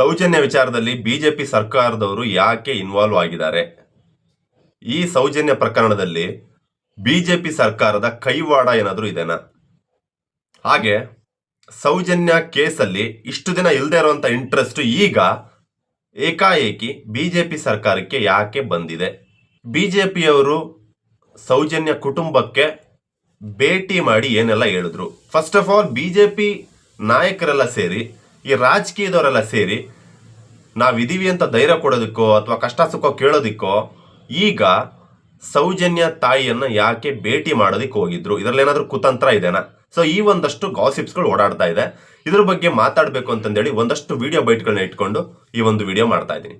ಸೌಜನ್ಯ ವಿಚಾರದಲ್ಲಿ ಬಿಜೆಪಿ ಸರ್ಕಾರದವರು ಯಾಕೆ ಇನ್ವಾಲ್ವ್ ಆಗಿದ್ದಾರೆ? ಈ ಸೌಜನ್ಯ ಪ್ರಕರಣದಲ್ಲಿ ಬಿಜೆಪಿ ಸರ್ಕಾರದ ಕೈವಾಡ ಏನಾದರೂ ಇದೆನಾ? ಹಾಗೆ, ಸೌಜನ್ಯ ಕೇಸಲ್ಲಿ ಇಷ್ಟು ದಿನ ಇಲ್ಲದೆ ಇರುವಂಥ ಇಂಟ್ರೆಸ್ಟ್ ಈಗ ಏಕಾಏಕಿ ಬಿಜೆಪಿ ಸರ್ಕಾರಕ್ಕೆ ಯಾಕೆ ಬಂದಿದೆ? ಬಿಜೆಪಿಯವರು ಸೌಜನ್ಯ ಕುಟುಂಬಕ್ಕೆ ಭೇಟಿ ಮಾಡಿ ಏನೆಲ್ಲ ಹೇಳಿದ್ರು? ಫಸ್ಟ್ ಆಫ್ ಆಲ್ ಬಿಜೆಪಿ ನಾಯಕರೆಲ್ಲ ಸೇರಿ ಈ ರಾಜಕೀಯದವರೆಲ್ಲ ಸೇರಿ ನಾವಿದ್ದೀವಿ ಅಂತ ಧೈರ್ಯ ಕೊಡೋದಕ್ಕೋ ಅಥವಾ ಕಷ್ಟ ಸುಖ ಕೇಳೋದಿಕ್ಕೋ ಈಗ ಸೌಜನ್ಯ ತಾಯಿಯನ್ನು ಯಾಕೆ ಭೇಟಿ ಮಾಡೋದಕ್ಕೆ ಹೋಗಿದ್ರು? ಇದರಲ್ಲಿ ಏನಾದರೂ ಕುತಂತ್ರ ಇದೆನಾ? ಸೊ ಈ ಒಂದಷ್ಟು ಗಾಸಿಪ್ಸ್ಗಳು ಓಡಾಡ್ತಾ ಇದೆ. ಇದ್ರ ಬಗ್ಗೆ ಮಾತಾಡಬೇಕು ಅಂತಂದೇಳಿ ಒಂದಷ್ಟು ವಿಡಿಯೋ ಬೈಟ್ಗಳನ್ನ ಇಟ್ಕೊಂಡು ಈ ಒಂದು ವಿಡಿಯೋ ಮಾಡ್ತಾ ಇದ್ದೀನಿ.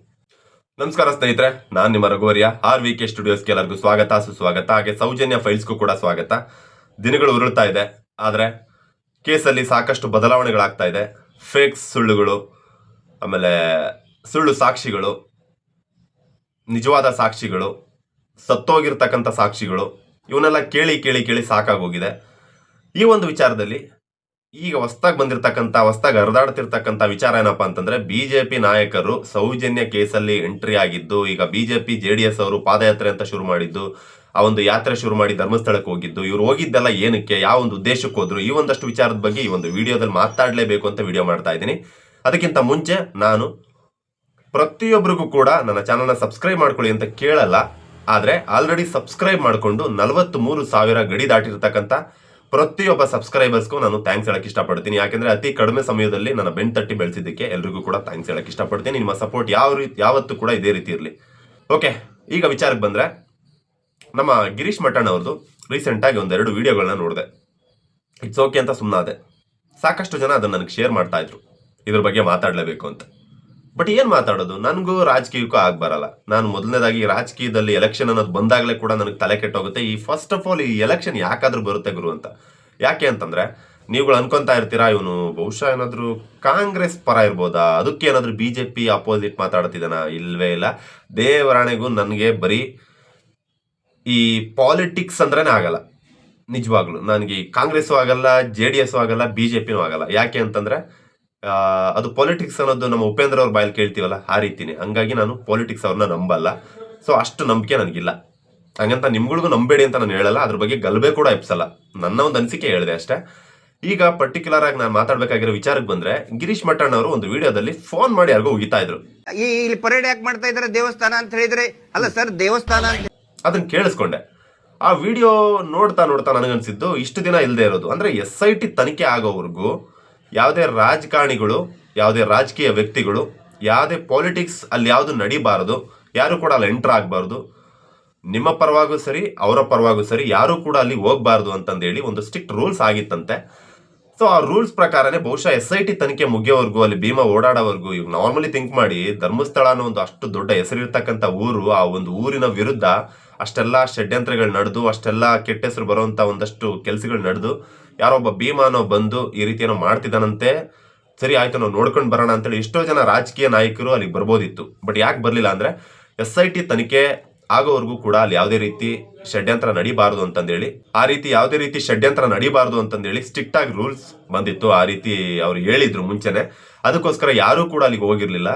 ನಮಸ್ಕಾರ ಸ್ನೇಹಿತರೆ, ನಾನು ನಿಮ್ಮ ರಘುವರ್ಯ ಆರ್ ವಿ ಕೆ ಸ್ಟುಡಿಯೋಸ್ಗೆ ಎಲ್ಲರಿಗೂ ಸ್ವಾಗತ, ಸುಸ್ವಾಗತ, ಹಾಗೆ ಸೌಜನ್ಯ ಫೈಲ್ಸ್ಗೂ ಕೂಡ ಸ್ವಾಗತ. ದಿನಗಳು ಉರುಳ್ತಾ ಇದೆ, ಆದರೆ ಕೇಸಲ್ಲಿ ಸಾಕಷ್ಟು ಬದಲಾವಣೆಗಳಾಗ್ತಾ ಇದೆ. ಫೇಕ್ ಸುಳ್ಳುಗಳು, ಆಮೇಲೆ ಸುಳ್ಳು ಸಾಕ್ಷಿಗಳು, ನಿಜವಾದ ಸಾಕ್ಷಿಗಳು, ಸತ್ತೋಗಿರ್ತಕ್ಕಂಥ ಸಾಕ್ಷಿಗಳು, ಇವನ್ನೆಲ್ಲ ಕೇಳಿ ಕೇಳಿ ಕೇಳಿ ಸಾಕಾಗೋಗಿದೆ ಈ ಒಂದು ವಿಚಾರದಲ್ಲಿ ಈಗ ಹೊಸ್ದಾಗಿ ಬಂದಿರತಕ್ಕಂಥ, ಹೊಸ್ದಾಗಿ ಹರಿದಾಡ್ತಿರ್ತಕ್ಕಂಥ ವಿಚಾರ ಏನಪ್ಪಾ ಅಂತಂದ್ರೆ, ಬಿಜೆಪಿ ನಾಯಕರು ಸೌಜನ್ಯ ಕೇಸಲ್ಲಿ ಎಂಟ್ರಿ ಆಗಿದ್ದು, ಈಗ ಬಿಜೆಪಿ, ಜೆ ಡಿ ಎಸ್ ಅವರು ಪಾದಯಾತ್ರೆ ಅಂತ ಶುರು ಮಾಡಿದ್ದು ಆ ಒಂದು ಯಾತ್ರೆ ಶುರು ಮಾಡಿ ಧರ್ಮಸ್ಥಳಕ್ಕೆ ಹೋಗಿದ್ದು, ಇವ್ರು ಹೋಗಿದ್ದೆಲ್ಲ ಏನಕ್ಕೆ, ಯಾವ ಒಂದು ಉದ್ದೇಶಕ್ಕೆ ಹೋದ್ರು, ಈ ಒಂದಷ್ಟು ವಿಚಾರದ ಬಗ್ಗೆ ಈ ಒಂದು ವಿಡಿಯೋದಲ್ಲಿ ಮಾತಾಡಲೇಬೇಕು ಅಂತ ವಿಡಿಯೋ ಮಾಡ್ತಾ ಇದ್ದೀನಿ. ಅದಕ್ಕಿಂತ ಮುಂಚೆ ನಾನು ಪ್ರತಿಯೊಬ್ಬರಿಗೂ ಕೂಡ ನನ್ನ ಚಾನಲ್ನ ಸಬ್ಸ್ಕ್ರೈಬ್ ಮಾಡ್ಕೊಳ್ಳಿ ಅಂತ ಕೇಳಲ್ಲ, ಆದರೆ ಆಲ್ರೆಡಿ ಸಬ್ಸ್ಕ್ರೈಬ್ ಮಾಡಿಕೊಂಡು ನಲವತ್ತ್ ಮೂರು ಸಾವಿರ ಗಡಿ ದಾಟಿರ್ತಕ್ಕಂಥ ಪ್ರತಿಯೊಬ್ಬ ಸಬ್ಸ್ಕ್ರೈಬರ್ಸ್ಗೂ ನಾನು ಥ್ಯಾಂಕ್ಸ್ ಹೇಳಕ್ಕೆ ಇಷ್ಟಪಡ್ತೀನಿ. ಯಾಕೆಂದರೆ ಅತಿ ಕಡಿಮೆ ಸಮಯದಲ್ಲಿ ನನ್ನ ಬೆನ್ ತಟ್ಟಿ ಬೆಳೆಸಿದ್ದಕ್ಕೆ ಎಲ್ರಿಗೂ ಕೂಡ ಥ್ಯಾಂಕ್ಸ್ ಹೇಳಕ್ಕೆ ಇಷ್ಟಪಡ್ತೀನಿ. ನಿಮ್ಮ ಸಪೋರ್ಟ್ ಯಾವ ರೀತಿ ಯಾವತ್ತೂ ಕೂಡ ಇದೇ ರೀತಿ ಇರಲಿ. ಓಕೆ ಈಗ ವಿಚಾರಕ್ಕೆ ಬಂದ್ರೆ ನಮ್ಮ ಗಿರೀಶ್ ಮಠಣ್ಣ ಅವ್ರದ್ದು ರೀಸೆಂಟಾಗಿ ಒಂದೆರಡು ವಿಡಿಯೋಗಳನ್ನ ನೋಡಿದೆ. ಇಟ್ಸ್ ಓಕೆ ಅಂತ ಸುಮ್ಮನಾದೆ ಸಾಕಷ್ಟು ಜನ ಅದನ್ನು ನನಗೆ ಶೇರ್ ಮಾಡ್ತಾ ಇದ್ರು. ಇದ್ರ ಬಗ್ಗೆ ಮಾತಾಡಲೇಬೇಕು ಅಂತ. ಬಟ್ ಏನು ಮಾತಾಡೋದು? ನನಗೂ ರಾಜಕೀಯಕ್ಕೂ ಆಗ್ ಬರಲ್ಲ. ನಾನು ಮೊದಲನೇದಾಗಿ ರಾಜಕೀಯದಲ್ಲಿ ಎಲೆಕ್ಷನ್ ಅನ್ನೋದು ಬಂದಾಗಲೇ ಕೂಡ ನನಗೆ ತಲೆ ಕೆಟ್ಟೋಗುತ್ತೆ. ಈ ಫಸ್ಟ್ ಆಫ್ ಆಲ್ ಈ ಎಲೆಕ್ಷನ್ ಯಾಕಾದ್ರೂ ಬರುತ್ತೆ ಗುರು ಅಂತ. ಯಾಕೆ ಅಂತಂದ್ರೆ, ನೀವುಗಳು ಅನ್ಕೊಂತಾ ಇರ್ತೀರಾ, ಇವನು ಬಹುಶಃ ಏನಾದರೂ ಕಾಂಗ್ರೆಸ್ ಪರ ಇರ್ಬೋದಾ? ಅದಕ್ಕೆ ಏನಾದ್ರು ಬಿ ಜೆ ಪಿ ಅಪೋಸಿಟ್ ಮಾತಾಡ್ತಿದ್ದಾನ? ಇಲ್ವೇ ಇಲ್ಲ. ದೇವರಾಣೆಗೂ ನನಗೆ ಬರೀ ಈ ಪಾಲಿಟಿಕ್ಸ್ ಅಂದ್ರೇನೆ ಆಗಲ್ಲ. ನಿಜವಾಗ್ಲು. ನನಗೆ ಕಾಂಗ್ರೆಸ್ಸು ಆಗಲ್ಲ ಜೆ ಡಿ ಎಸ್ ಆಗಲ್ಲ ಬಿ ಜೆ ಪಿನೂ ಆಗಲ್ಲ. ಯಾಕೆ ಅಂತಂದ್ರೆ ಅದು ಪಾಲಿಟಿಕ್ಸ್ ಅನ್ನೋದು ನಮ್ಮ ಉಪೇಂದ್ರ ಅವ್ರ ಬಾಯಲ್ಲಿ ಕೇಳ್ತೀವಲ್ಲ, ಆ ರೀತಿನೇ. ಹಂಗಾಗಿ ನಾನು ಪಾಲಿಟಿಕ್ಸ್ ಅವ್ರನ್ನ ನಂಬಲ್ಲ. ಸೊ ಅಷ್ಟು ನಂಬಿಕೆ ನನಗಿಲ್ಲ. ಹಂಗಂತ ನಿಮ್ಗಳಿಗೂ ನಂಬೇಡಿ ಅಂತ ನಾನು ಹೇಳಲ್ಲ. ಅದ್ರ ಬಗ್ಗೆ ಗಲಭೆ ಕೂಡ ಎಪ್ಸಲ್ಲ. ನನ್ನ ಒಂದು ಅನಿಸಿಕೆ ಹೇಳಿದೆ ಅಷ್ಟೇ. ಈಗ ಪರ್ಟಿಕ್ಯುಲರ್ ಆಗಿ ನಾನು ಮಾತಾಡ್ಬೇಕಾಗಿರೋ ವಿಚಾರಕ್ಕೆ ಬಂದ್ರೆ, ಗಿರೀಶ್ ಮಠಣ್ಣ ಅವರು ಒಂದು ವಿಡಿಯೋದಲ್ಲಿ ಫೋನ್ ಮಾಡಿ ಯಾರಿಗೂ ಉಗಿತಾ ಇದ್ರು. ಇಲ್ಲಿ ಪರೇಡ್ ಯಾಕೆ ಮಾಡ್ತಾ ಇದಾರೆ? ದೇವಸ್ಥಾನ ಅಂತ ಹೇಳಿದ್ರೆ, ಅಲ್ಲ ಸರ್, ದೇವಸ್ಥಾನ ಅಂತ ಅದನ್ನ ಕೇಳಿಸ್ಕೊಂಡೆ. ಆ ವಿಡಿಯೋ ನೋಡ್ತಾ ನೋಡ್ತಾ ನನಗನ್ಸಿದ್ದು ಇಷ್ಟು ದಿನ ಇಲ್ಲದೆ ಇರೋದು. ಅಂದ್ರೆ ಎಸ್ ಐ ಟಿ ತನಿಖೆ ಆಗೋವರೆಗೂ ಯಾವುದೇ ರಾಜಕಾರಣಿಗಳು, ಯಾವುದೇ ರಾಜಕೀಯ ವ್ಯಕ್ತಿಗಳು, ಯಾವುದೇ ಪಾಲಿಟಿಕ್ಸ್ ಅಲ್ಲಿ ಯಾವುದು ನಡಿಬಾರದು, ಯಾರು ಕೂಡ ಅಲ್ಲಿ ಎಂಟರ್ ಆಗಬಾರ್ದು, ನಿಮ್ಮ ಪರವಾಗೂ ಸರಿ, ಅವರ ಪರವಾಗೂ ಸರಿ, ಯಾರು ಕೂಡ ಅಲ್ಲಿ ಹೋಗಬಾರ್ದು ಅಂತಂದೇಳಿ ಒಂದು ಸ್ಟ್ರಿಕ್ಟ್ ರೂಲ್ಸ್ ಆಗಿತ್ತಂತೆ. ಸೊ ಆ ರೂಲ್ಸ್ ಪ್ರಕಾರನೇ ಬಹುಶಃ ಎಸ್ ಐ ಟಿ ತನಿಖೆ ಮುಗಿಯೋವರೆಗೂ, ಅಲ್ಲಿ ಭೀಮಾ ಓಡಾಡೋವರೆಗೂ ಇವಾಗ ನಾರ್ಮಲಿ ಥಿಂಕ್ ಮಾಡಿ ಧರ್ಮಸ್ಥಳ ಅನ್ನೋ ಒಂದು ಅಷ್ಟು ದೊಡ್ಡ ಹೆಸರಿರ್ತಕ್ಕಂಥ ಊರು, ಆ ಒಂದು ಊರಿನ ವಿರುದ್ಧ ಅಷ್ಟೆಲ್ಲ ಷಡ್ಯಂತ್ರಗಳು ನಡೆದು, ಅಷ್ಟೆಲ್ಲ ಕೆಟ್ಟ ಹೆಸರು ಬರುವಂಥ ಒಂದಷ್ಟು ಕೆಲಸಗಳು ನಡೆದು ಯಾರೊಬ್ಬ ಭೀಮಾನೋ ಬಂದು ಈ ರೀತಿ ಏನೋ ಮಾಡ್ತಿದ್ದಾನಂತೆ, ಸರಿ ಆಯ್ತು ನಾವು ನೋಡ್ಕೊಂಡು ಬರೋಣ ಅಂತೇಳಿ ಎಷ್ಟೋ ಜನ ರಾಜಕೀಯ ನಾಯಕರು ಅಲ್ಲಿಗೆ ಬರ್ಬೋದಿತ್ತು. ಬಟ್ ಯಾಕೆ ಬರಲಿಲ್ಲ ಅಂದ್ರೆ ಎಸ್ ಐ ಟಿ ತನಿಖೆ ಆಗೋವರೆಗೂ ಕೂಡ ಅಲ್ಲಿ ಯಾವುದೇ ರೀತಿ ಷಡ್ಯಂತ್ರ ನಡಿಬಾರದು ಅಂತಂದೇಳಿ, ಆ ರೀತಿ ಯಾವುದೇ ರೀತಿ ಷಡ್ಯಂತ್ರ ನಡಿಬಾರದು ಅಂತಂದೇಳಿ ಸ್ಟ್ರಿಕ್ಟ್ ಆಗಿ ರೂಲ್ಸ್ ಬಂದಿತ್ತು, ಆ ರೀತಿ ಅವ್ರು ಹೇಳಿದ್ರು ಮುಂಚೆನೆ. ಅದಕ್ಕೋಸ್ಕರ ಯಾರೂ ಕೂಡ ಅಲ್ಲಿಗೆ ಹೋಗಿರ್ಲಿಲ್ಲ.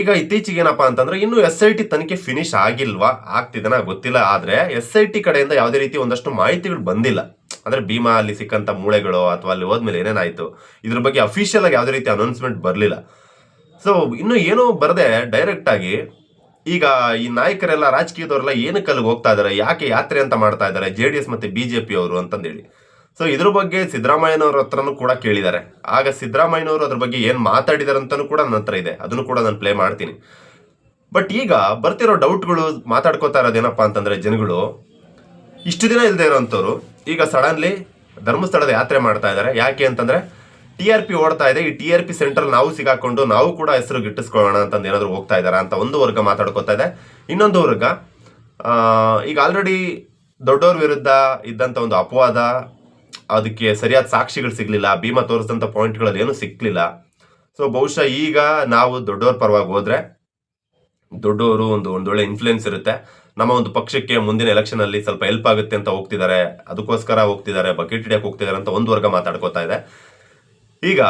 ಈಗ ಇತ್ತೀಚೆಗೆ ಏನಪ್ಪಾ ಅಂತಂದ್ರೆ ಇನ್ನು ಎಸ್ ಐ ಟಿ ತನಿಖೆ ಫಿನಿಶ್ ಆಗಿಲ್ವಾ? ಆಗ್ತಿದನ ಗೊತ್ತಿಲ್ಲ. ಆದ್ರೆ ಎಸ್ ಐ ಟಿ ಕಡೆಯಿಂದ ಯಾವುದೇ ರೀತಿ ಒಂದಷ್ಟು ಮಾಹಿತಿಗಳು ಬಂದಿಲ್ಲ. ಅಂದ್ರೆ ಭೀಮಾ ಅಲ್ಲಿ ಸಿಕ್ಕಂತ ಮೂಳೆಗಳು ಅಥವಾ ಅಲ್ಲಿ ಹೋದ್ಮೇಲೆ ಏನೇನಾಯ್ತು, ಇದ್ರ ಬಗ್ಗೆ ಅಫಿಷಿಯಲ್ ಆಗಿ ಯಾವುದೇ ರೀತಿ ಅನೌನ್ಸ್ಮೆಂಟ್ ಬರಲಿಲ್ಲ. ಸೊ ಇನ್ನು ಏನೋ ಬರದೆ ಡೈರೆಕ್ಟ್ ಆಗಿ ಈಗ ಈ ನಾಯಕರೆಲ್ಲ ರಾಜಕೀಯದವರೆಲ್ಲ ಏನಕ್ಕೆ ಅಲ್ಲಿಗೆ ಹೋಗ್ತಾ ಇದ್ದಾರೆ ಯಾಕೆ ಯಾತ್ರೆ ಅಂತ ಮಾಡ್ತಾ ಇದ್ದಾರೆ ಜೆ ಡಿ ಎಸ್ ಮತ್ತೆ ಬಿಜೆಪಿ ಅವರು ಅಂತಂದೇಳಿ. ಸೊ ಇದ್ರ ಬಗ್ಗೆ ಸಿದ್ದರಾಮಯ್ಯನವ್ರ ಹತ್ರನೂ ಕೂಡ ಕೇಳಿದ್ದಾರೆ. ಆಗ ಸಿದ್ದರಾಮಯ್ಯನವರು ಅದ್ರ ಬಗ್ಗೆ ಏನು ಮಾತಾಡಿದಾರೆ ಅಂತಲೂ ಕೂಡ ನನ್ನ ಹತ್ರ ಇದೆ. ಅದನ್ನು ಕೂಡ ನಾನು ಪ್ಲೇ ಮಾಡ್ತೀನಿ. ಬಟ್ ಈಗ ಬರ್ತಿರೋ ಡೌಟ್ಗಳು ಮಾತಾಡ್ಕೋತಾ ಇರೋದೇನಪ್ಪ ಅಂತಂದ್ರೆ ಜನಗಳು, ಇಷ್ಟು ದಿನ ಇಲ್ಲದೆ ಇರೋಂಥವ್ರು ಈಗ ಸಡನ್ಲಿ ಧರ್ಮಸ್ಥಳದ ಯಾತ್ರೆ ಮಾಡ್ತಾ ಇದ್ದಾರೆ ಯಾಕೆ ಅಂತಂದ್ರೆ ಟಿ ಆರ್ ಪಿ ಓಡ್ತಾ ಇದೆ. ಈ ಟಿ ಆರ್ ಪಿ ಸೆಂಟರ್ ನಾವು ಸಿಗಾಕೊಂಡು ನಾವು ಕೂಡ ಹೆಸರು ಗಿಟ್ಟಿಸ್ಕೊಳ್ಳೋಣ ಅಂತಂದು ಏನಾದರೂ ಹೋಗ್ತಾ ಇದಾರ ಅಂತ ಒಂದು ವರ್ಗ ಮಾತಾಡ್ಕೋತಾ ಇದೆ. ಇನ್ನೊಂದು ವರ್ಗ ಈಗ ಆಲ್ರೆಡಿ ದೊಡ್ಡವ್ರ ವಿರುದ್ಧ ಇದ್ದಂತ ಒಂದು ಅಪವಾದ, ಅದಕ್ಕೆ ಸರಿಯಾದ ಸಾಕ್ಷಿಗಳು ಸಿಗ್ಲಿಲ್ಲ, ಭೀಮಾ ತೋರಿಸಿದಂತ ಪಾಯಿಂಟ್ಗಳಲ್ಲಿ ಏನು ಸಿಕ್ಲಿಲ್ಲ ಸೊ ಬಹುಶಃ ಈಗ ನಾವು ದೊಡ್ಡವ್ರ ಪರವಾಗಿ ಹೋದರೆ ದೊಡ್ಡವರು ಒಂದು ಒಂದೊಳ್ಳೆ ಇನ್ಫ್ಲುಯೆನ್ಸ್ ಇರುತ್ತೆ. ನಮ್ಮ ಒಂದು ಪಕ್ಷಕ್ಕೆ ಮುಂದಿನ ಎಲೆಕ್ಷನಲ್ಲಿ ಸ್ವಲ್ಪ ಹೆಲ್ಪ್ ಆಗುತ್ತೆ ಅಂತ ಹೋಗ್ತಿದ್ದಾರೆ. ಅದಕ್ಕೋಸ್ಕರ ಹೋಗ್ತಿದ್ದಾರೆ, ಬಕೆಟ್ ಹಿಡಿಯಕ್ಕೆ ಹೋಗ್ತಿದ್ದಾರೆ ಅಂತ ಒಂದು ವರ್ಗ ಮಾತಾಡ್ಕೋತಾ ಇದೆ. ಈಗ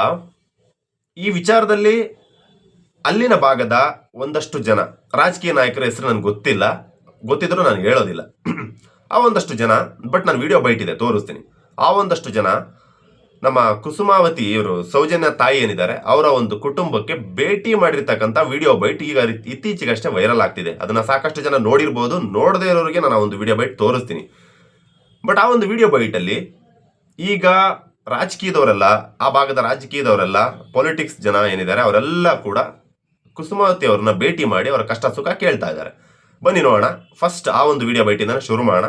ಈ ವಿಚಾರದಲ್ಲಿ ಅಲ್ಲಿನ ಭಾಗದ ಒಂದಷ್ಟು ಜನ, ರಾಜಕೀಯ ನಾಯಕರ ಹೆಸರು ನನಗೆ ಗೊತ್ತಿಲ್ಲ, ಗೊತ್ತಿದ್ರು ನಾನು ಹೇಳೋದಿಲ್ಲ. ಆ ಒಂದಷ್ಟು ಜನ, ಬಟ್ ನಾನು ವಿಡಿಯೋ ಬೈಟ್ ಇದೆ, ತೋರಿಸ್ತೀನಿ. ಆ ಒಂದಷ್ಟು ಜನ, ನಮ್ಮ ಕುಸುಮಾವತಿ ಇವರು, ಸೌಜನ್ಯ ತಾಯಿ ಏನಿದ್ದಾರೆ, ಅವರ ಒಂದು ಕುಟುಂಬಕ್ಕೆ ಭೇಟಿ ಮಾಡಿರ್ತಕ್ಕಂಥ ವಿಡಿಯೋ ಬೈಟ್ ಈಗ ಇತ್ತೀಚೆಗಷ್ಟೇ ವೈರಲ್ ಆಗ್ತಿದೆ. ಅದನ್ನ ಸಾಕಷ್ಟು ಜನ ನೋಡಿರ್ಬೋದು, ನೋಡದೇ ಇರೋರಿಗೆ ನಾನು ಒಂದು ವಿಡಿಯೋ ಬೈಟ್ ತೋರಿಸ್ತೀನಿ. ಬಟ್ ಆ ಒಂದು ವಿಡಿಯೋ ಬೈಟಲ್ಲಿ ಈಗ ರಾಜಕೀಯದವರೆಲ್ಲ ಆ ಭಾಗದ ರಾಜಕೀಯದವರೆಲ್ಲ ಪೊಲಿಟಿಕ್ಸ್ ಜನ ಏನಿದ್ದಾರೆ ಅವರೆಲ್ಲ ಕೂಡ ಕುಸುಮಾವತಿ ಅವ್ರನ್ನ ಭೇಟಿ ಮಾಡಿ ಅವರ ಕಷ್ಟ ಸುಖ ಕೇಳ್ತಾ ಇದ್ದಾರೆ. ಬನ್ನಿ ನೋಡೋಣ. ಫಸ್ಟ್ ಆ ಒಂದು ವಿಡಿಯೋ ಬೈಟಿಂದ ಶುರು ಮಾಡೋಣ.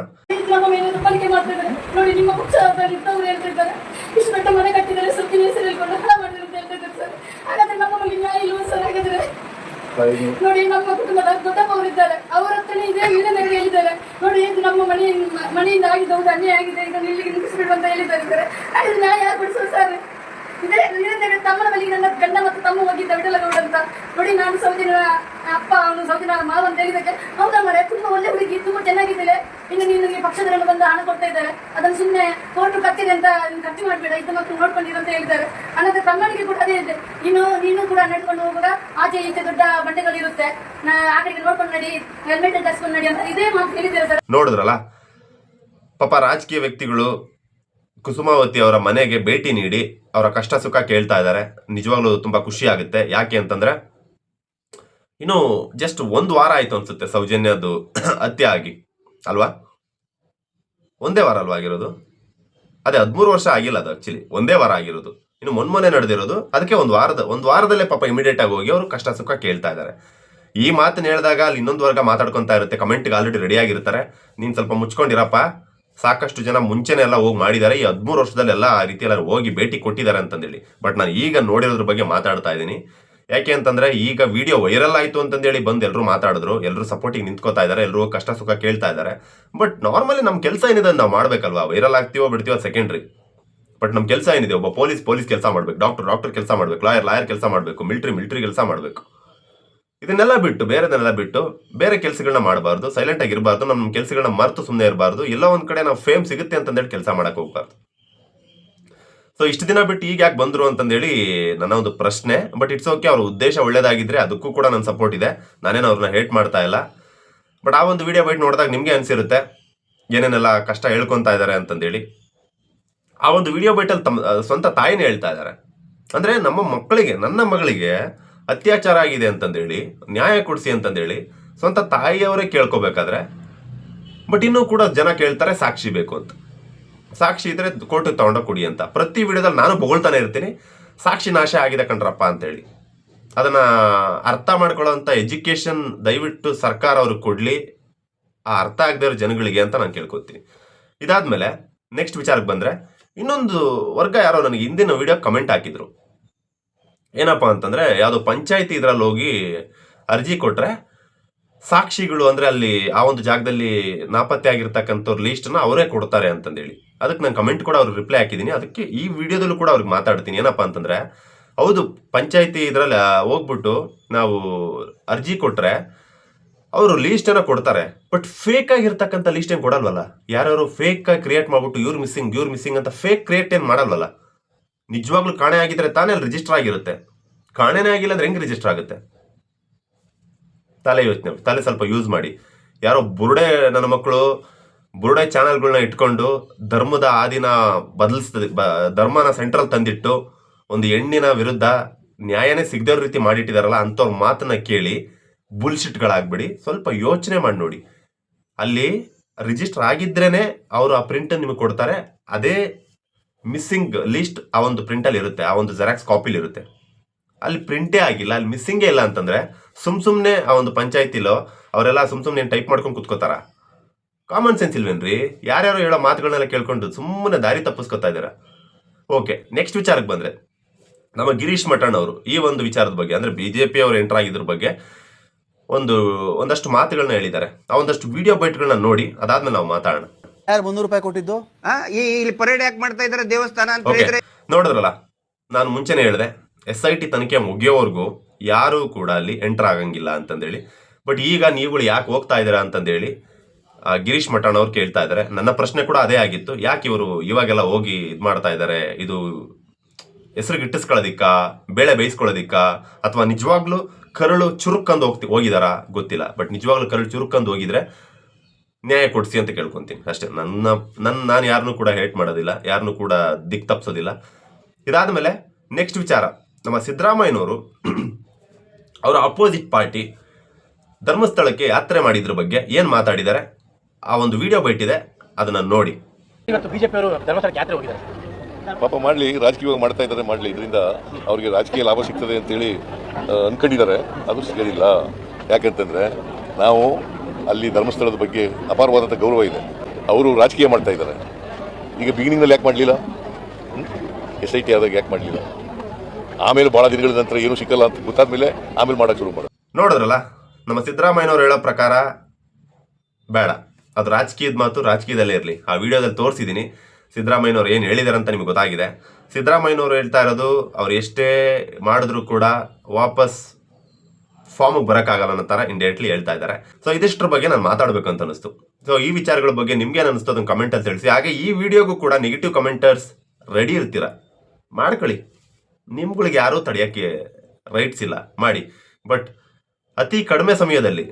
ಇದ್ದಾರೆ ನೋಡಿ ನಿಮ್ಮ ಕುಟುಂಬದ ದೊಡ್ಡಪ್ಪವರಿದ್ದಾರೆ ಅವರ ಹತ್ರನೇ ಇದೇ ನಗರ ಹೇಳಿದ್ದಾರೆ. ನೋಡಿ ಇದು ನಮ್ಮ ಮನೆ ಮನೆಯಿಂದ ಆಗಿದೆ ಹೌದು ಅನ್ಯಾಯ ಆಗಿದೆ ಇದನ್ನು ಇಲ್ಲಿಗೆ ನಿಲ್ಲಿಸ್ಬಿಡು ಅಂತ ಹೇಳಿದ್ದಾರೆ ನ್ಯಾಯ ಯಾರು ಕೊಡಿಸೋದು ಸರ್. ಇದೇ ಇದೇ ತಮ್ಮನ ಬಳಿಗೆ ನನ್ನ ಗಂಡ ಮತ್ತು ತಮ್ಮ ಹೋಗಿದ್ದ ವಿಠಲಗೌಡ ಅಂತ ನೋಡಿ ನಾನು ಸೌದಿನ ಅಪ್ಪ, ಅವನು ಸೌದಿನ ಮಾವ ಅಂತ ಹೇಳಿದಕ್ಕೆ ಹೌದಾ ಮರೆ ತುಂಬಾ ಒಳ್ಳೆ ಹುಡುಗಿ, ತುಂಬಾ ಚೆನ್ನಾಗಿದ್ದಾಳೆ. ಇನ್ನು ನಿನಗೆ ಪಕ್ಷದವರೆಲ್ಲ ಬಂದು ಹಣ ಕೊಡ್ತಾ ಇದ್ದಾರೆ. ಅದನ್ನು ಸುಮ್ಮನೆ ಕೋರ್ಟು ಕತ್ತಿದೆ ಅಂತ ನೀನು ಖರ್ಚು ಮಾಡಬೇಡ. ಇದು ಮಕ್ಕಳು ನೋಡ್ಕೊಂಡಿರು ಅಂತ ಹೇಳಿದ್ದಾರೆ. ಅನ್ನೋದು ತಮ್ಮನಿಗೆ ಕೂಡ ಅದೇ ಇದೆ. ಇನ್ನು ನೀನು ಕೂಡ ನಡ್ಕೊಂಡು ಹೋಗುವಾಗ ಆಚೆ ಈಚೆ ದೊಡ್ಡ ಬಂಡೆಗಳು ಇರುತ್ತೆ. ನಾ- ಆ ಕಡೆಗೆ ನೋಡ್ಕೊಂಡು ನಡಿ ಹೆಲ್ಮೆಟ್ ಧರಿಸ್ಕೊಂಡು ನಡಿ ಅಂತ ಇದೇ ಮಾತು ಹೇಳಿದ್ದಾರೆ ಸರ್. ನೋಡಿದ್ರಲ್ಲ? ಪಾಪ ರಾಜಕೀಯ ವ್ಯಕ್ತಿಗಳು ಕುಸುಮಾವತಿ ಅವರ ಮನೆಗೆ ಭೇಟಿ ನೀಡಿ ಅವರ ಕಷ್ಟ ಸುಖ ಕೇಳ್ತಾ ಇದ್ದಾರೆ. ನಿಜವಾಗ್ಲೂ ತುಂಬಾ ಖುಷಿ ಆಗುತ್ತೆ. ಯಾಕೆ ಅಂತಂದ್ರೆ, ಇನ್ನು ಜಸ್ಟ್ ಒಂದು ವಾರ ಆಯ್ತು ಅನ್ಸುತ್ತೆ ಸೌಜನ್ಯದ್ದು ಹತ್ಯೆ ಆಗಿ. ಅಲ್ವಾ? ಒಂದೇ ವಾರ ಅಲ್ವಾ ಆಗಿರೋದು? ಅದೇ ಹದಿಮೂರು ವರ್ಷ ಆಗಿಲ್ಲ ಅದು ಆಕ್ಚುಲಿ ಒಂದೇ ವಾರ ಆಗಿರೋದು. ಇನ್ನು ಮೊನ್ಮೊನೆ ನಡೆದಿರೋದು. ಅದಕ್ಕೆ ಒಂದು ವಾರದ, ಒಂದು ವಾರದಲ್ಲೇ ಪಾಪ ಇಮಿಡಿಯೇಟ್ ಆಗಿ ಹೋಗಿ ಅವರು ಕಷ್ಟ ಸುಖ ಕೇಳ್ತಾ ಇದ್ದಾರೆ. ಈ ಮಾತನ್ನ ಹೇಳಿದಾಗ ಅಲ್ಲಿ ಇನ್ನೊಂದು ವರ್ಗ ಮಾತಾಡ್ಕೊಂತಾ ಇರುತ್ತೆ. ಕಮೆಂಟ್ಗೆ ಆಲ್ರೆಡಿ ರೆಡಿ ಆಗಿರ್ತಾರೆ. ನೀನ್ ಸ್ವಲ್ಪ ಮುಚ್ಕೊಂಡಿರಪ್ಪ. ಸಾಕಷ್ಟು ಜನ ಮುಂಚೆನೆ ಎಲ್ಲ ಹೋಗಿ ಮಾಡಿದ್ದಾರೆ ಈ ಹದಿಮೂರು ವರ್ಷದಲ್ಲೆಲ್ಲ ಆ ರೀತಿ ಎಲ್ಲ ಹೋಗಿ ಭೇಟಿ ಕೊಟ್ಟಿದ್ದಾರೆ ಅಂತಂದೇಳಿ. ಬಟ್ ನಾನು ಈಗ ನೋಡಿರೋದ್ರ ಬಗ್ಗೆ ಮಾತಾಡ್ತಾ ಇದ್ದೀನಿ. ಯಾಕೆ ಅಂತಂದ್ರೆ ಈಗ ವಿಡಿಯೋ ವೈರಲ್ ಆಯಿತು ಅಂತಂದೇಳಿ ಬಂದು ಎಲ್ಲರೂ ಮಾತಾಡಿದ್ರು. ಎಲ್ಲರೂ ಸಪೋರ್ಟಿಗೆ ನಿಂತ್ಕೋತಾ ಇದ್ದಾರೆ. ಎಲ್ಲರೂ ಕಷ್ಟ ಸುಖ ಕೇಳ್ತಾ ಇದ್ದಾರೆ. ಬಟ್ ನಾರ್ಮಲಿ ನಮ್ಮ ಕೆಲಸ ಏನಿದೆ ನಾವು ಮಾಡಬೇಕಲ್ವಾ? ವೈರಲ್ ಆಗ್ತೀವೋ ಬಿಡ್ತೀವೋ ಸೆಕೆಂಡ್ರಿ ಬಟ್ ನಮ್ಮ ಕೆಲಸ ಏನಿದೆ? ಒಬ್ಬ ಪೊಲೀಸ್ ಪೊಲೀಸ್ ಕೆಲಸ ಮಾಡಬೇಕು. ಡಾಕ್ಟರ್ ಡಾಕ್ಟರ್ ಕೆಲಸ ಮಾಡಬೇಕು. ಲಾಯರ್ ಲಾಯರ್ ಕೆಲಸ ಮಾಡಬೇಕು. ಮಿಲ್ಟ್ರಿ ಮಿಲ್ಟ್ರಿ ಕೆಲಸ ಮಾಡ್ಬೇಕು. ಇದನ್ನೆಲ್ಲ ಬಿಟ್ಟು, ಬೇರೆದನ್ನೆಲ್ಲ ಬಿಟ್ಟು, ಬೇರೆ ಕೆಲಸಗಳನ್ನ ಮಾಡಬಾರ್ದು ಸೈಲೆಂಟ್ ಆಗಿರಬಾರ್ದು ನಮ್ಮ ಕೆಲಸಗಳನ್ನ ಮರೆತು ಸುಮ್ಮನೆ ಇರಬಾರ್ದು, ಎಲ್ಲ ಒಂದ್ ಕಡೆ ನಾವು ಫೇಮ್ ಸಿಗುತ್ತೆ ಅಂತಂದೇಳಿ ಕೆಲಸ ಮಾಡಕ್ ಹೋಗ್ಬಾರ್ದು. ಸೊ ಇಷ್ಟು ದಿನ ಬಿಟ್ಟು ಈಗ ಯಾಕೆ ಬಂದ್ರು ಅಂತಂದೇಳಿ ನನ್ನ ಒಂದು ಪ್ರಶ್ನೆ ಬಟ್ ಇಟ್ಸ್ ಓಕೆ ಅವ್ರ ಉದ್ದೇಶ ಒಳ್ಳೇದಾಗಿದ್ರೆ ಅದಕ್ಕೂ ಕೂಡ ನನ್ನ ಸಪೋರ್ಟ್ ಇದೆ. ನಾನೇನು ಅವ್ರನ್ನ ಹೇಟ್ ಮಾಡ್ತಾ ಇಲ್ಲ. ಬಟ್ ಆ ಒಂದು ವಿಡಿಯೋ ಬೈಟ್ ನೋಡಿದಾಗ ನಿಮಗೆ ಅನ್ಸಿರುತ್ತೆ, ಏನೇನೆಲ್ಲ ಕಷ್ಟ ಹೇಳ್ಕೊತಾ ಇದ್ದಾರೆ ಅಂತಂದೇಳಿ. ಆ ಒಂದು ವಿಡಿಯೋ ಬೈಟಲ್ಲಿ ತಮ್ಮ, ಸ್ವಂತ ತಾಯಿನೇ ಹೇಳ್ತಾ ಇದ್ದಾರೆ ಅಂದ್ರೆ ನಮ್ಮ ಮಕ್ಕಳಿಗೆ, ನನ್ನ ಮಗಳಿಗೆ ಅತ್ಯಾಚಾರ ಆಗಿದೆ ಅಂತಂದೇಳಿ, ನ್ಯಾಯ ಕೊಡಿಸಿ ಅಂತಂದೇಳಿ ಸ್ವಂತ ತಾಯಿಯವರೇ ಕೇಳ್ಕೊಬೇಕಾದ್ರೆ ಬಟ್ ಇನ್ನೂ ಕೂಡ ಜನ ಕೇಳ್ತಾರೆ ಸಾಕ್ಷಿ ಬೇಕು ಅಂತ. ಸಾಕ್ಷಿ ಇದ್ರೆ ಕೋರ್ಟ್ ತಗೊಂಡೋಗಿ ಕೊಡಿ ಅಂತ. ಪ್ರತಿ ವಿಡಿಯೋದಲ್ಲಿ ನಾನು ಬೊಗಳ್ತಾನೆ ಇರ್ತೀನಿ, ಸಾಕ್ಷಿ ನಾಶ ಆಗಿದೆ ಕಣ್ರಪ್ಪ ಅಂತೇಳಿ. ಅದನ್ನ ಅರ್ಥ ಮಾಡ್ಕೊಳ್ಳೋಂಥ ಎಜುಕೇಶನ್ ದಯವಿಟ್ಟು ಸರ್ಕಾರ ಅವ್ರಿಗೆ ಕೊಡ್ಲಿ. ಆ ಅರ್ಥ ಆಗದೆ ಇರೋ ಜನಗಳಿಗೆ ಅಂತ ನಾನು ಕೇಳ್ಕೊತೀನಿ. ಇದಾದ್ಮೇಲೆ ನೆಕ್ಸ್ಟ್ ವಿಚಾರಕ್ಕೆ ಬಂದ್ರೆ, ಇನ್ನೊಂದು ವರ್ಗ ಯಾರೋ ನನಗೆ ಹಿಂದಿನ ವಿಡಿಯೋ ಕಮೆಂಟ್ ಹಾಕಿದ್ರು. ಏನಪ್ಪಾ ಅಂತಂದ್ರೆ, ಯಾವುದು ಪಂಚಾಯತಿ ಇದ್ರಲ್ಲಿ ಹೋಗಿ ಅರ್ಜಿ ಕೊಟ್ರೆ ಸಾಕ್ಷಿಗಳು ಅಂದ್ರೆ ಅಲ್ಲಿ ಆ ಒಂದು ಜಾಗದಲ್ಲಿ ನಾಪತ್ತೆ ಆಗಿರ್ತಕ್ಕಂಥವ್ರ ಲೀಸ್ಟ್ನ ಅವರೇ ಕೊಡ್ತಾರೆ ಅಂತಂದೇಳಿ. ಅದಕ್ಕೆ ನಾನು ಕಮೆಂಟ್ ಕೂಡ ಅವ್ರಿಗೆ ರಿಪ್ಲೈ ಹಾಕಿದ್ದೀನಿ ಅದಕ್ಕೆ ಈ ವಿಡಿಯೋದಲ್ಲೂ ಕೂಡ ಅವ್ರಿಗೆ ಮಾತಾಡ್ತೀನಿ. ಏನಪ್ಪ ಅಂತಂದ್ರೆ, ಹೌದು, ಪಂಚಾಯತಿ ಇದರಲ್ಲಿ ಹೋಗ್ಬಿಟ್ಟು ನಾವು ಅರ್ಜಿ ಕೊಟ್ರೆ ಅವರು ಲೀಸ್ಟನ್ನು ಕೊಡ್ತಾರೆ. ಬಟ್ ಫೇಕ್ ಆಗಿರ್ತಕ್ಕಂಥ ಲೀಸ್ಟ್ ಏನು ಕೊಡಲ್ವಲ್ಲ? ಯಾರ್ಯಾರು ಫೇಕ್ ಕ್ರಿಯೇಟ್ ಮಾಡ್ಬಿಟ್ಟು ಇವ್ರು ಮಿಸ್ಸಿಂಗ್ ಇವ್ರು ಮಿಸ್ಸಿಂಗ್ ಅಂತ ಫೇಕ್ ಕ್ರಿಯೇಟ್ ಏನು ಮಾಡಲ್ವಲ್ಲ? ನಿಜವಾಗ್ಲೂ ಕಾಣೆ ಆಗಿದ್ರೆ ತಾನೇ ಅಲ್ಲಿ ರಿಜಿಸ್ಟರ್ ಆಗಿರುತ್ತೆ. ಕಾಣೆನೇ ಆಗಿಲ್ಲ ಅಂದ್ರೆ ಹೆಂಗೆ ರಿಜಿಸ್ಟರ್ ಆಗುತ್ತೆ? ತಲೆ ಯೋಚನೆ, ತಲೆ ಸ್ವಲ್ಪ ಯೂಸ್ ಮಾಡಿ. ಯಾರೋ ಬುರುಡೆ ನನ್ನ ಮಕ್ಕಳು, ಬುರುಡೆ ಚಾನೆಲ್ಗಳನ್ನ ಇಟ್ಕೊಂಡು ಧರ್ಮದ ಆದಿನ ಬದಲಿಸ್ತದೆ ಧರ್ಮನ ಸೆಂಟ್ರಲ್ ತಂದಿಟ್ಟು ಒಂದು ಹೆಣ್ಣಿನ ವಿರುದ್ಧ ನ್ಯಾಯನೇ ಸಿಗದೇ ರೀತಿ ಮಾಡಿಟ್ಟಿದಾರಲ್ಲ ಅಂಥವ್ರ ಮಾತನ್ನ ಕೇಳಿ ಬುಲ್ಶಿಟ್ಗಳಾಗ್ಬಿಡಿ ಸ್ವಲ್ಪ ಯೋಚನೆ ಮಾಡಿ ನೋಡಿ. ಅಲ್ಲಿ ರಿಜಿಸ್ಟರ್ ಆಗಿದ್ರೇನೆ ಅವರು ಆ ಪ್ರಿಂಟ್ ನಿಮಗೆ ಕೊಡ್ತಾರೆ, ಅದೇ ಮಿಸ್ಸಿಂಗ್ ಲಿಸ್ಟ್ ಆ ಒಂದು ಪ್ರಿಂಟಲ್ಲಿ ಇರುತ್ತೆ, ಆ ಒಂದು ಜೆರಾಕ್ಸ್ ಕಾಪಿಲಿ ಇರುತ್ತೆ. ಅಲ್ಲಿ ಪ್ರಿಂಟೇ ಆಗಿಲ್ಲ, ಅಲ್ಲಿ ಮಿಸ್ಸಿಂಗೇ ಇಲ್ಲ ಅಂತಂದ್ರೆ ಸುಮ್ ಸುಮ್ಮನೆ ಆ ಒಂದು ಪಂಚಾಯತಿಲೋ ಅವರೆಲ್ಲ ಸುಮ್ ಸುಮ್ನೆ ಟೈಪ್ ಮಾಡ್ಕೊಂಡು ಕುತ್ಕೋತಾರ? Common sense ಇಲ್ವೇನ್ರಿ? ಯಾರ್ಯಾರು ಹೇಳೋ ಮಾತುಗಳನ್ನೆಲ್ಲ ಕೇಳ್ಕೊಂಡು ಸುಮ್ಮನೆ ದಾರಿ ತಪ್ಪಿಸ್ಕೊತಾ ಇದ್ದೀರಾ ಓಕೆ ನೆಕ್ಸ್ಟ್ ವಿಚಾರಕ್ಕೆ ಬಂದ್ರೆ, ನಮ್ಮ ಗಿರೀಶ್ ಮಠಣ್ ಅವರು ಈ ಒಂದು ವಿಚಾರದ ಬಗ್ಗೆ, ಅಂದ್ರೆ ಬಿಜೆಪಿ ಅವರು ಎಂಟರ್ ಆಗಿದ್ರ ಬಗ್ಗೆ ಒಂದು, ಒಂದಷ್ಟು ಮಾತುಗಳನ್ನ ಹೇಳಿದ್ದಾರೆ. ಆ ಒಂದಷ್ಟು ವಿಡಿಯೋ ಬೈಟ್ಗಳನ್ನ ನೋಡಿ, ಅದಾದ್ಮೇಲೆ ನಾವು ಮಾತಾಡೋಣ. ಯಾರು ಮುನ್ನೂರು ರೂಪಾಯಿ ಕೊಟ್ಟಿದ್ದು? ಆ, ಈ ಇಲ್ಲಿ ಪರೇಡ್ ಯಾಕೆ ಮಾಡ್ತಾ ಇದಾರೆ ದೇವಸ್ಥಾನ ಅಂತ ಓಕೆ ಹೇಳಿದ್ರೆ ನೋಡಿದ್ರಲ್ಲ ನಾನು ಮುಂಚೆನೆ ಹೇಳಿದೆ ಎಸ್ ಐ ಟಿ ತನಿಖೆ ಮುಗಿಯೋವರೆಗೂ ಯಾರು ಕೂಡ ಅಲ್ಲಿ ಎಂಟರ್ ಆಗಂಗಿಲ್ಲ ಅಂತಂದೇಳಿ. ಬಟ್ ಈಗ ನೀವುಗಳು ಯಾಕೆ ಹೋಗ್ತಾ ಇದ್ದೀರಾ ಅಂತಂದೇಳಿ ಆ, ಗಿರೀಶ್ ಮಠಾಣ್ ಅವ್ರು ಕೇಳ್ತಾ ಇದ್ದಾರೆ. ನನ್ನ ಪ್ರಶ್ನೆ ಕೂಡ ಅದೇ ಆಗಿತ್ತು. ಯಾಕೆ ಇವರು ಇವಾಗೆಲ್ಲ ಹೋಗಿ ಇದು ಮಾಡ್ತಾ ಇದ್ದಾರೆ? ಇದು ಹೆಸರು ಗಿಟ್ಟಿಸ್ಕೊಳ್ಳೋದಿಕ್ಕ ಬೇಳೆ ಬೇಯಿಸ್ಕೊಳ್ಳೋದಿಕ್ಕ ಅಥವಾ ನಿಜವಾಗ್ಲೂ ಕರಳು ಚುರುಕಂದು ಹೋಗ್ತಿ ಹೋಗಿದಾರಾ? ಗೊತ್ತಿಲ್ಲ. ಬಟ್ ನಿಜವಾಗ್ಲೂ ಕರಳು ಚುರುಕಂದು ಹೋಗಿದ್ರೆ ನ್ಯಾಯ ಕೊಡಿಸಿ ಅಂತ ಕೇಳ್ಕೊತೀನಿ ಅಷ್ಟೇ. ನನ್ನ ನನ್ನ ನಾನು ಯಾರನ್ನೂ ಕೂಡ ಹೇಟ್ ಮಾಡೋದಿಲ್ಲ ಯಾರನ್ನೂ ಕೂಡ ದಿಕ್ ತಪ್ಪಿಸೋದಿಲ್ಲ ಇದಾದಮೇಲೆ ನೆಕ್ಸ್ಟ್ ವಿಚಾರ. ನಮ್ಮ ಸಿದ್ದರಾಮಯ್ಯನವರು ಅವರ ಅಪೋಸಿಟ್ ಪಾರ್ಟಿ ಧರ್ಮಸ್ಥಳಕ್ಕೆ ಯಾತ್ರೆ ಮಾಡಿದ್ರ ಬಗ್ಗೆ ಏನು ಮಾತಾಡಿದ್ದಾರೆ ಆ ಒಂದು ವಿಡಿಯೋ ಬೈಟಿದೆ ಅದನ್ನು ನೋಡಿ. ಇವತ್ತು ಬಿಜೆಪಿ ಅವರು ಧರ್ಮಸ್ಥಳಕ್ಕೆ ಯಾತ್ರೆ ಹೋಗಿದ್ದಾರೆ? ಪಾಪ ಮಾಡಲಿ ರಾಜಕೀಯವಾಗಿ ಮಾಡ್ತಾ ಇದ್ದಾರೆ ಮಾಡಲಿ. ಇದರಿಂದ ಅವರಿಗೆ ರಾಜಕೀಯ ಲಾಭ ಸಿಗ್ತದೆ ಅಂತೇಳಿ ಅಂದ್ಕೊಂಡಿದ್ದಾರೆ ಅನ್ಕೊಂಡಿದ್ದಾರೆ. ಅದು ಸಿಗೋದಿಲ್ಲ. ಯಾಕಂತಂದರೆ ನಾವು ಅಲ್ಲಿ ಧರ್ಮಸ್ಥಳದ ಬಗ್ಗೆ ಅಪಾರವಾದಂಥ ಗೌರವ ಇದೆ. ಅವರು ರಾಜಕೀಯ ಮಾಡ್ತಾ ಇದ್ದಾರೆ. ಈಗ ಬಿಗಿನಿಂಗ್ನಲ್ಲಿ ಯಾಕೆ ಮಾಡಲಿಲ್ಲ? ಎಸ್ ಐ ಟಿ ಆದಾಗ ಯಾಕೆ ಮಾಡಲಿಲ್ಲ? ಆಮೇಲೆ ಭಾಳ ದಿನಗಳ ನಂತರ ಏನು ಸಿಕ್ಕಲ್ಲ ಅಂತ ಗೊತ್ತಾದ ಮೇಲೆ ಆಮೇಲೆ ಮಾಡೋಕೆ ಶುರು ಮಾಡೋದು ನೋಡಿದ್ರಲ್ಲ, ನಮ್ಮ ಸಿದ್ದರಾಮಯ್ಯನವ್ರು ಹೇಳೋ ಪ್ರಕಾರ ಬೇಡ. ಅದು ರಾಜಕೀಯದ ಮಾತು, ರಾಜಕೀಯದಲ್ಲೇ ಇರಲಿ. ಆ ವಿಡಿಯೋದಲ್ಲಿ ತೋರಿಸಿದ್ದೀನಿ ಸಿದ್ದರಾಮಯ್ಯನವ್ರು ಏನು ಹೇಳಿದಾರೆ ಅಂತ ನಿಮ್ಗೆ ಗೊತ್ತಾಗಿದೆ. ಸಿದ್ದರಾಮಯ್ಯನವ್ರು ಹೇಳ್ತಾ ಇರೋದು, ಅವ್ರು ಎಷ್ಟೇ ಮಾಡಿದ್ರು ಕೂಡ ವಾಪಸ್ ಫಾರ್ಮಿಗೆ ಬರೋಕ್ಕಾಗಲ್ಲ ಅನ್ನೋ ಥರ ಇಂಡೈರೆಕ್ಟ್ಲಿ ಹೇಳ್ತಾ ಇದ್ದಾರೆ. ಸೊ ಇದಿಷ್ಟರ ಬಗ್ಗೆ ನಾನು ಮಾತಾಡಬೇಕು ಅಂತ ಅನಿಸ್ತು ಸೊ ಈ ವಿಚಾರಗಳ ಬಗ್ಗೆ ನಿಮ್ಗೆ ಏನು ಅನಿಸ್ತು ಅದನ್ನು ಕಮೆಂಟಲ್ಲಿ ತಿಳಿಸಿ. ಹಾಗೆ ಈ ವಿಡಿಯೋಗೂ ಕೂಡ ನೆಗೆಟಿವ್ ಕಮೆಂಟರ್ಸ್ ರೆಡಿ ಇರ್ತೀರಾ? ಮಾಡ್ಕೊಳ್ಳಿ. ನಿಮ್ಗಳಿಗೆ ಯಾರೂ ತಡೆಯೋಕ್ಕೆ ರೈಟ್ಸ್ ಇಲ್ಲ. ಮಾಡಿ. ಬಟ್ ಅತಿ ಕಡಿಮೆ ಸಮಯದಲ್ಲಿ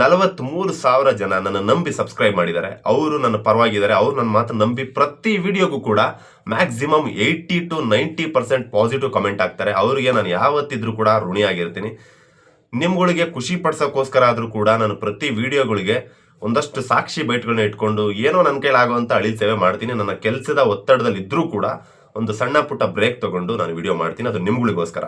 ನಲವತ್ತ್ಮೂರು ಸಾವಿರ ಜನ ನನ್ನ ನಂಬಿ ಸಬ್ಸ್ಕ್ರೈಬ್ ಮಾಡಿದ್ದಾರೆ. ಅವರು ನನ್ನ ಪರವಾಗಿದ್ದಾರೆ. ಅವರು ನನ್ನ ಮಾತು ನಂಬಿ ಪ್ರತಿ ವಿಡಿಯೋಗೂ ಕೂಡ maximum eighty to ninety percent positive comment ಆಗ್ತಾರೆ ಅವರಿಗೆ ನಾನು ಯಾವತ್ತಿದ್ರೂ ಕೂಡ ಋಣಿಯಾಗಿರ್ತೀನಿ. ನಿಮ್ಗಳಿಗೆ ಖುಷಿ ಪಡ್ಸೋಕ್ಕೋಸ್ಕರ ಆದರೂ ಕೂಡ ನಾನು ಪ್ರತಿ ವಿಡಿಯೋಗಳಿಗೆ ಒಂದಷ್ಟು ಸಾಕ್ಷಿ ಬೈಟ್ಗಳನ್ನ ಇಟ್ಕೊಂಡು ಏನೋ ನನ್ನ ಕೈಲಾಗುವಂಥ ಅಳಿ ಸೇವೆ ಮಾಡ್ತೀನಿ. ನನ್ನ ಕೆಲಸದ ಒತ್ತಡದಲ್ಲಿ ಇದ್ರೂ ಕೂಡ ಒಂದು ಸಣ್ಣ ಪುಟ್ಟ ಬ್ರೇಕ್ ತಗೊಂಡು ನಾನು ವಿಡಿಯೋ ಮಾಡ್ತೀನಿ. ಅದು ನಿಮ್ಗಳಿಗೋಸ್ಕರ.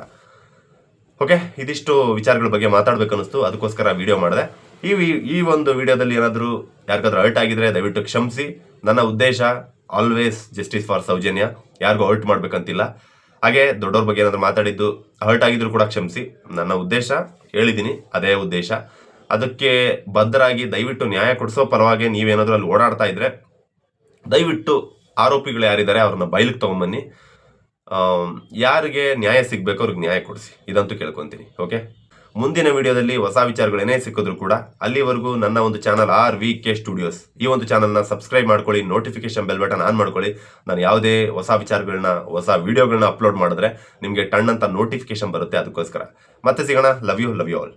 ಓಕೆ? ಇದಿಷ್ಟು ವಿಚಾರಗಳ ಬಗ್ಗೆ ಮಾತಾಡ್ಬೇಕು ಅನಿಸ್ತು ಅದಕ್ಕೋಸ್ಕರ ವಿಡಿಯೋ ಮಾಡಿದೆ. ಈ ಈ ಒಂದು ವಿಡಿಯೋದಲ್ಲಿ ಏನಾದರೂ ಯಾರಿಗಾದ್ರೂ ಅಲ್ಟ್ ಆಗಿದ್ರೆ ದಯವಿಟ್ಟು ಕ್ಷಮಿಸಿ. ನನ್ನ ಉದ್ದೇಶ ಆಲ್ವೇಸ್ ಜಸ್ಟಿಸ್ ಫಾರ್ ಸೌಜನ್ಯ. ಯಾರಿಗೂ ಅಲ್ಟ್ ಮಾಡ್ಬೇಕಂತಿಲ್ಲ. ಹಾಗೆ ದೊಡ್ಡವ್ರ ಬಗ್ಗೆ ಏನಾದರೂ ಮಾತಾಡಿದ್ದು ಹರ್ಟ್ ಆಗಿದ್ರು ಕೂಡ ಕ್ಷಮಿಸಿ. ನನ್ನ ಉದ್ದೇಶ ಹೇಳಿದ್ದೀನಿ ಅದೇ ಉದ್ದೇಶ. ಅದಕ್ಕೆ ಬದ್ಧರಾಗಿ ದಯವಿಟ್ಟು ನ್ಯಾಯ ಕೊಡಿಸೋ ಪರವಾಗಿ ನೀವೇನಾದರೂ ಅಲ್ಲಿ ಓಡಾಡ್ತಾ ಇದ್ರೆ, ದಯವಿಟ್ಟು ಆರೋಪಿಗಳು ಯಾರಿದ್ದಾರೆ ಅವ್ರನ್ನ ಬಯಲಿಗೆ ತೊಗೊಂಬನ್ನಿ ಯಾರಿಗೆ ನ್ಯಾಯ ಸಿಗಬೇಕು ಅವ್ರಿಗೆ ನ್ಯಾಯ ಕೊಡಿಸಿ. ಇದಂತೂ ಕೇಳ್ಕೊತೀನಿ ಓಕೆ ಮುಂದಿನ ವಿಡಿಯೋದಲ್ಲಿ ಹೊಸ ವಿಚಾರಗಳೇನೇ ಸಿಕ್ಕಿದ್ರು ಕೂಡ ಅಲ್ಲಿವರೆಗೂ ನನ್ನ ಒಂದು channel R V K studios ಈ ಒಂದು ಚಾನಲ್ನ ಸಬ್ಸ್ಕ್ರೈಬ್ ಮಾಡ್ಕೊಳ್ಳಿ ನೋಟಿಫಿಕೇಶನ್ ಬೆಲ್ ಬಟನ್ ಆನ್ ಮಾಡ್ಕೊಳ್ಳಿ. ನಾನು ಯಾವುದೇ ಹೊಸ ವಿಚಾರಗಳನ್ನ, ಹೊಸ ವಿಡಿಯೋಗಳನ್ನ ಅಪ್ಲೋಡ್ ಮಾಡಿದ್ರೆ ನಿಮಗೆ ಟಣ್ಣಂತ ನೋಟಿಫಿಕೇಶನ್ ಬರುತ್ತೆ ಅದಕ್ಕೋಸ್ಕರ. ಮತ್ತೆ ಸಿಗೋಣ. Love you love you all